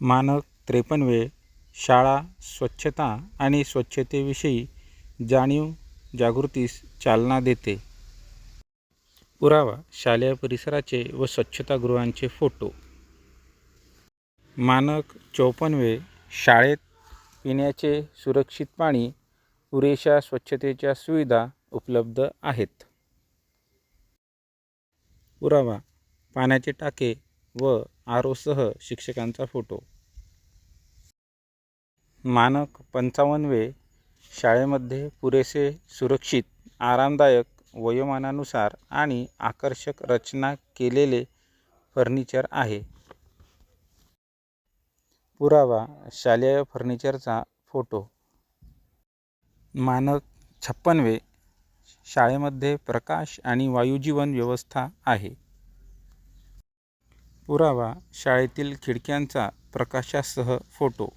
मानक त्रेपन्नवे शाळा स्वच्छता आणि स्वच्छतेविषयी जाणीव जागृतीस चालना देते. पुरावा शालेय परिसराचे व स्वच्छतागृहांचे फोटो. मानक चौपन्नवे शाळेत पिण्याचे सुरक्षित पाणी पुरेशा स्वच्छतेच्या सुविधा उपलब्ध आहेत. पुरावा पाण्याचे टाके व आर ओसह शिक्षकांचा फोटो. मानक पंचावन्नवे शाळेमध्ये पुरेसे सुरक्षित आरामदायक वयोमानानुसार आणि आकर्षक रचना केलेले फर्निचर आहे. पुरावा शालेय फर्निचरचा फोटो. मानक छप्पन्नवे शाळेमध्ये प्रकाश आणि वायुजीवन व्यवस्था आहे. पुरावा शाळेतील खिडक्यांचा प्रकाशासह फोटो.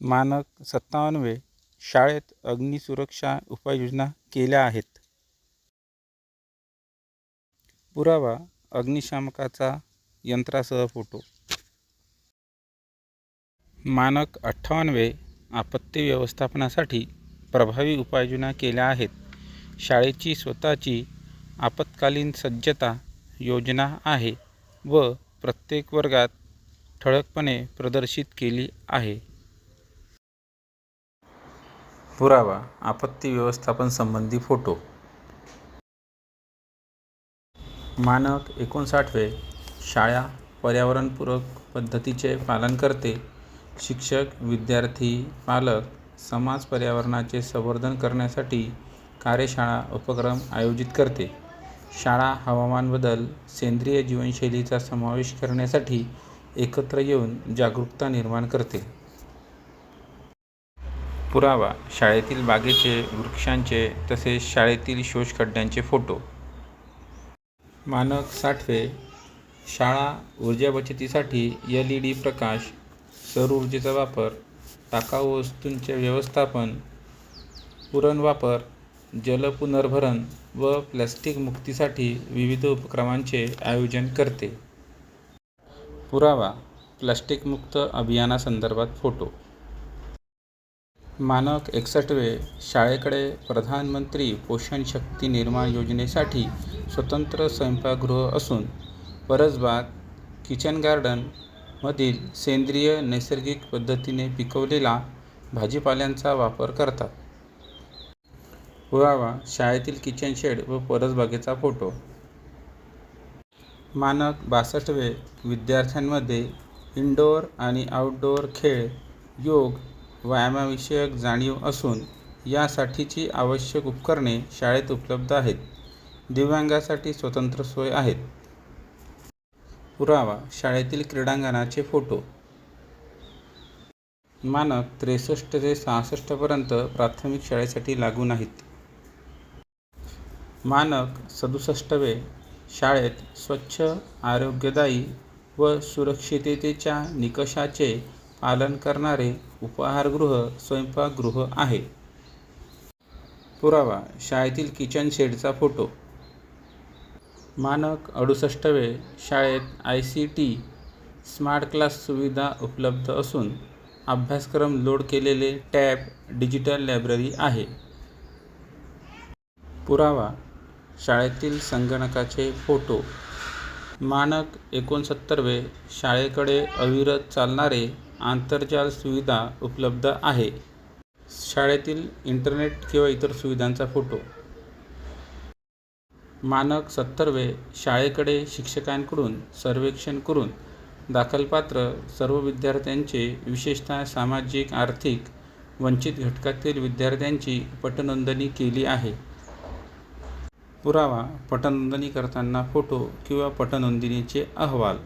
मानक सत्तावन्नवे शाळेत अग्निसुरक्षा उपाययोजना केल्या आहेत. पुरावा अग्निशामकाचा यंत्रासह फोटो. मानक अठ्ठावन्नवे आपत्ती व्यवस्थापनासाठी प्रभावी उपाययोजना केल्या आहेत. शाळेची स्वतःची आपत्कालीन सज्जता योजना आहे. व प्रत्येक वर्गात ठळकपणे प्रदर्शित केली आहे. पुरावा आपत्ती व्यवस्थापन संबंधी फोटो. मानक एकोणसाठवे शाळा पर्यावरणपूरक पद्धतीचे पालन करते शिक्षक विद्यार्थी पालक समाज पर्यावरणाचे संवर्धन करण्यासाठी कार्यशाळा उपक्रम आयोजित करते. शाळा हवामान बदल सेंद्रिय जीवनशैलीचा समावेश करण्यासाठी एकत्र येऊन जागरूकता निर्माण करते. पुरावा शाळेतील बागेचे वृक्षांचे तसेच शाळेतील शोषखड्ड्यांचे फोटो. मानक साठवे शाळा ऊर्जा बचतीसाठी एल ई डी प्रकाश सौर ऊर्जेचा वापर टाकाऊ वस्तूंचे व्यवस्थापन पुनर्वापर जलपुनर्भरण व प्लॅस्टिक मुक्तीसाठी विविध उपक्रमांचे आयोजन करते. पुरावा प्लॅस्टिकमुक्त अभियानासंदर्भात फोटो. मानक एकसष्टवे शाळेकडे प्रधानमंत्री पोषण शक्ती निर्माण योजनेसाठी स्वतंत्र स्वयंपाकगृह असून परसबाग किचन गार्डनमधील सेंद्रिय नैसर्गिक पद्धतीने पिकवलेला भाजीपाल्यांचा वापर करतात. पुरावा शाळेतील किचन शेड व परसबागेचा फोटो मानक बासष्टवे विद्यार्थ्यांमध्ये इनडोअर आणि आउटडोअर खेळ योग व्यायामाविषयक जाणीव असून यासाठीची आवश्यक उपकरणे शाळेत उपलब्ध आहेत. दिव्यांगासाठी स्वतंत्र सोय आहेत. पुरावा शाळेतील क्रीडांगणाचे फोटो मानक त्रेसष्ट ते सहासष्टपर्यंत प्राथमिक शाळेसाठी लागू नाहीत. मानक सदुसष्टवे शाळेत स्वच्छ आरोग्यदायी व सुरक्षिततेच्या निकषाचे पालन करणारे उपाहारगृह स्वयंपाकगृह आहे. पुरावा शाळेतील किचन शेडचा फोटो मानक अडुसष्टवे शाळेत I C T smart class सुविधा उपलब्ध असून अभ्यासक्रम लोड केलेले टॅब डिजिटल लायब्ररी आहे. पुरावा शाळेतील संगणकाचे फोटो. मानक एकोणसत्तरवे. शाळेकडे अविरत चालणारे आंतरजाल सुविधा उपलब्ध आहे. शाळेतील इंटरनेट किंवा इतर सुविधांचा फोटो. मानक सत्तरवे. शाळेकडे शिक्षकांकडून सर्वेक्षण करून दाखलपात्र सर्व विद्यार्थ्यांचे विशेषतः सामाजिक आर्थिक वंचित घटकातील विद्यार्थ्यांची पटनोंदणी केली आहे. पुरावा पटनोंदणी करताना फोटो किंवा पटनोंदणीचे अहवाल.